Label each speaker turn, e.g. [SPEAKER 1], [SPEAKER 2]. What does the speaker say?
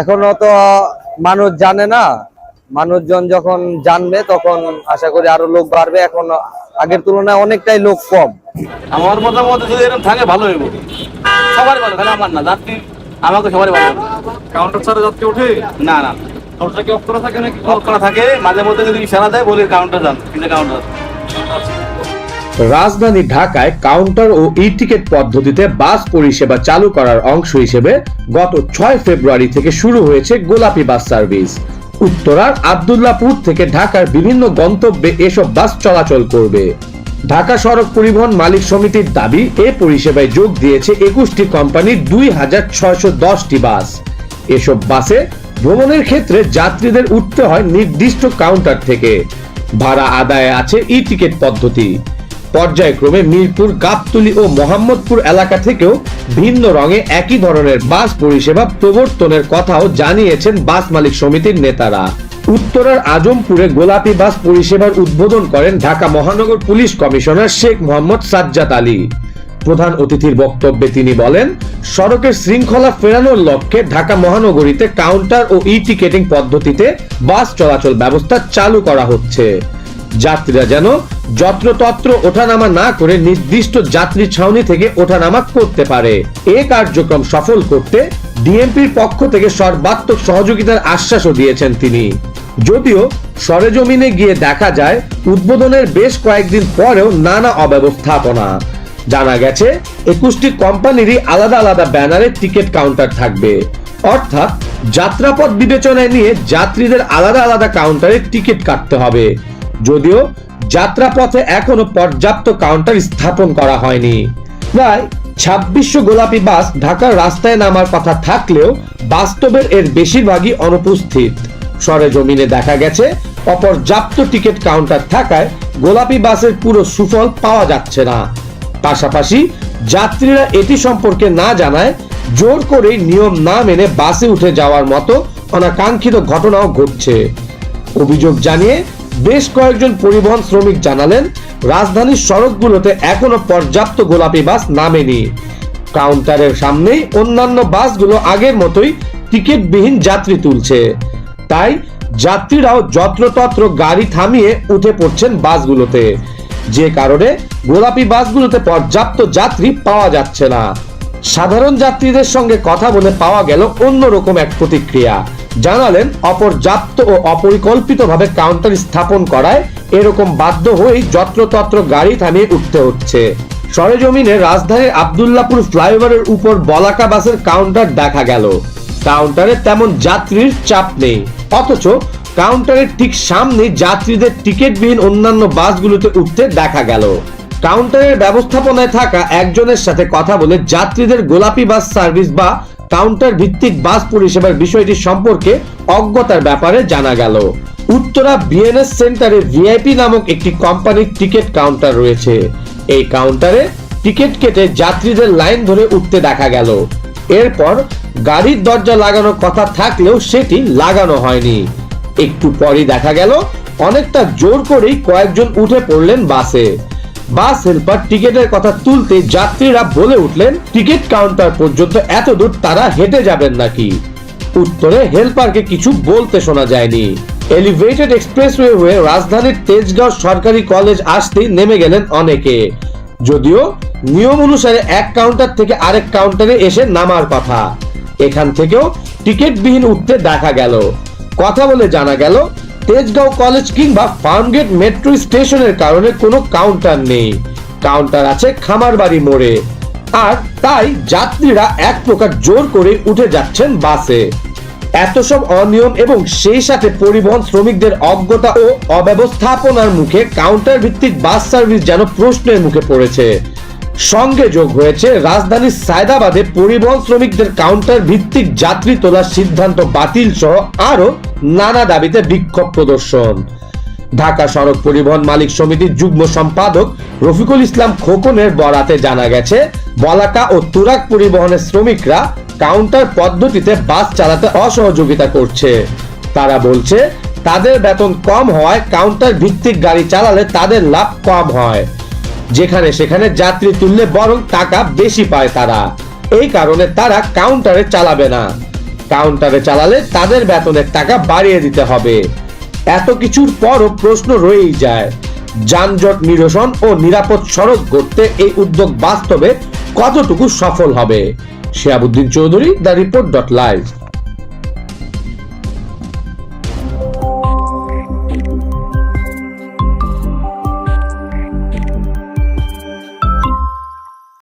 [SPEAKER 1] এখনও তো মানুষ জানে না। মানুষজন যখন জানবে তখন আশা করি আরও লোক বাড়বে। এখন আগের তুলনায় অনেকটাই লোক কম।
[SPEAKER 2] আমার মতামত যদি এরকম থাকে ভালো হইব। সবার ভালো খালি আমার না যাত্রী আমাকে সবারই ভালো
[SPEAKER 3] কাউন্টার ছাড়া যাত্রী ওঠে?
[SPEAKER 2] না না।
[SPEAKER 3] কাউন্টার কি অফ করা থাকে নাকি?
[SPEAKER 2] অফ করা থাকে মাঝে মধ্যে যদি ইশারা দেয় বলি কাউন্টার যান কিন্তু কাউন্টার
[SPEAKER 4] রাজধানী ঢাকায় কাউন্টার ও ই টিকিট পদ্ধতিতে বাস পরিষেবা চালু করার অংশ হিসেবে গত ছয় ফেব্রুয়ারি থেকে শুরু হয়েছে গোলাপি বাস সার্ভিস। উত্তরার আবদুল্লাপুর থেকে ঢাকার বিভিন্ন গন্তব্যে এসব বাস চলাচল করবে। ঢাকা সড়ক পরিবহন মালিক সমিতির দাবি, এ পরিষেবায় যোগ দিয়েছে একুশটি কোম্পানির দুই হাজার ছয়শো দশটি বাস। এসব বাসে ভ্রমণের ক্ষেত্রে যাত্রীদের উঠতে হয় নির্দিষ্ট কাউন্টার থেকে। ভাড়া আদায়ে আছে ই টিকিট পদ্ধতি। পর্যায়ক্রমে মিরপুর, গাবতলী ও মোহাম্মদপুর এলাকা থেকেও ভিন্ন রঙে একই ধরনের বাস পরিষেবা প্রবর্তনের কথাও জানিয়েছেন বাস মালিক সমিতির নেতারা। উত্তরার আজমপুরে গোলাপি বাস পরিষেবার উদ্বোধন করেন ঢাকা মহানগর পুলিশ কমিশনার শেখ মোহাম্মদ সাজ্জাদ আলী। প্রধান অতিথির বক্তব্যে তিনি বলেন, সড়কের শৃঙ্খলা ফেরানোর লক্ষ্যে ঢাকা মহানগরীতে কাউন্টার ও ই টিকেটিং পদ্ধতিতে বাস চলাচল ব্যবস্থা চালু করা হচ্ছে। যাত্রীরা যেন যত্রতত্র ওঠানামা না করে নির্দিষ্ট যাত্রী ছাউনি থেকে ওঠানামা করতে পারে। এ কার্যক্রম সফল করতে ডিএমপির পক্ষ থেকে সর্বাত্মক সহযোগিতার আশ্বাসও দিয়েছেন তিনি। যদিও সরেজমিনে গিয়ে দেখা যায়, উদ্বোধনের বেশ কয়েকদিন পরেও নানা অব্যবস্থাপনা। জানা গেছে, একুশটি কোম্পানিরই আলাদা আলাদা ব্যানারে টিকিট কাউন্টার থাকবে। অর্থাৎ যাত্রাপথ বিবেচনায় নিয়ে যাত্রীদের আলাদা আলাদা কাউন্টারে টিকিট কাটতে হবে। যদিও যাত্রাপথে এখনও পর্যাপ্ত কাউন্টার স্থাপন করা হয়নি। প্রায় ছাব্বিশশো গোলাপি বাস ঢাকার রাস্তায় নামার কথা থাকলেও বাস্তবের এর বেশিরভাগই অনুপস্থিত। সরেজমিনে দেখা গেছে, অপর্যাপ্ত টিকিট কাউন্টার থাকায় গোলাপি বাসের পুরো সুফল পাওয়া যাচ্ছে না। পাশাপাশি যাত্রীরা এটি সম্পর্কে না জানায়, জোর করে নিয়ম না মেনে বাসে উঠে যাওয়ার মতো অনাকাঙ্ক্ষিত ঘটনাও ঘটছে। অভিযোগ জানিয়ে বেশ কয়েকজন পরিবহন শ্রমিক জানালেন, রাজধানীর সড়কগুলোতে এখনও পর্যাপ্ত গোলাপি বাস নামেনি। কাউন্টারের সামনেই অন্যান্য বাসগুলো আগের মতোই টিকিটবিহীন যাত্রী তুলছে। তাই যাত্রীরাও যত্রতত্র গাড়ি থামিয়ে উঠে পড়ছেন বাসগুলোতে। যে কারণে গোলাপি বাসগুলোতে পর্যাপ্ত যাত্রী পাওয়া যাচ্ছে না। সাধারণ যাত্রীদের সঙ্গে কথা বলে পাওয়া গেল অন্যরকম এক প্রতিক্রিয়া। জানালেন অপর্যাপ্ত ও অপরিকল্পিতভাবে কাউন্টার স্থাপন করায় এরকম বাধ্য হয়েই যত্রতত্র গাড়ি থামিয়ে উঠতে হচ্ছে। সরেজমিনে রাজধানীর আবদুল্লাপুর ফ্লাইওভারের উপর বলাকা বাসের কাউন্টার দেখা গেল। কাউন্টারে তেমন যাত্রীর চাপ নেই। অথচ কাউন্টারের ঠিক সামনে যাত্রীদের টিকিটবিহীন অন্যান্য বাসগুলোতে উঠতে দেখা গেল। কাউন্টারের ব্যবস্থাপনায় থাকা একজনের সাথে কথা বলে যাত্রীদের গোলাপি বাস সার্ভিস বা কাউন্টার ভিত্তিক বাস পরিষেবার বিষয়টি সম্পর্কে অজ্ঞতার ব্যাপারে জানা গেল। উত্তরা বিএনএস সেন্টারে ভিআইপি নামক একটি কোম্পানির টিকিট কাউন্টার রয়েছে। এই কাউন্টারে টিকিট কেটে যাত্রীদের লাইন ধরে উঠতে দেখা গেল। এরপর গাড়ির দরজা লাগানোর কথা থাকলেও সেটি লাগানো হয়নি। একটু পরই দেখা গেল, অনেকটা জোর করেই কয়েকজন উঠে পড়লেন বাসে। বাস হেল্পার টিকিটের কথা তুলতে যাত্রীরা বলে উঠলেন, টিকিট কাউন্টার পর্যন্ত এত দূর তারা হেঁটে যাবেন নাকি? উত্তরে, হেল্পারকে কিছু বলতে শোনা যায়নি। এলিভেটেড এক্সপ্রেসওয়ে হয়ে রাজধানীর তেজগাঁও সরকারি কলেজ আসতেই নেমে গেলেন অনেকে। যদিও নিয়ম অনুসারে এক কাউন্টার থেকে আরেক কাউন্টারে এসে নামার কথা। এখান থেকেও টিকিটবিহীন উঠতে দেখা গেল। কথা বলে জানা গেল তেজগাঁও কলেজ কিংবা ফার্মগেট মেট্রো স্টেশনের কারণে কোনো কাউন্টার নেই। কাউন্টার আছে খামারবাড়ি মোড়ে। আর তাই যাত্রীরা এক প্রকার জোর করে উঠে যাচ্ছেন বাসে। এত সব অনিয়ম এবং সেই সাথে পরিবহন শ্রমিকদের অজ্ঞতা ও অব্যবস্থাপনার মুখে কাউন্টার ভিত্তিক বাস সার্ভিস যেন প্রশ্নের মুখে পড়েছে। সঙ্গে যোগ হয়েছে রাজধানীর সায়দাবাদে পরিবহন শ্রমিকদের কাউন্টার ভিত্তিক যাত্রী তোলার সিদ্ধান্ত বাতিল সহ আরও নানা দাবিতে বিক্ষোভ প্রদর্শন। ঢাকা সড়ক পরিবহন মালিক সমিতির যুগ্ম সম্পাদক রফিকুল ইসলাম খোকনের বরাতে জানা গেছে, বলাকা ও তুরাক পরিবহনের শ্রমিকরা কাউন্টার পদ্ধতিতে বাস চালাতে অসহযোগিতা করছে। তারা বলছে, তাদের বেতন কম হওয়ায় কাউন্টার ভিত্তিক গাড়ি চালালে তাদের লাভ কম হয়। যেখানে সেখানে যাত্রী তুললে বরং টাকা বেশি পায় তারা। এই কারণে তারা কাউন্টারে চালাবে না। কাউন্টারে চালালে তাদের বেতনের টাকা বাড়িয়ে দিতে হবে। এত কিছুর পরও প্রশ্ন রয়েই যায়। যানজট নিরসন ও নিরাপদ সড়ক গড়তে এই উদ্যোগ বাস্তবে কতটুকু সফল হবে? Shiabuddin Chowdhury, the report dot live.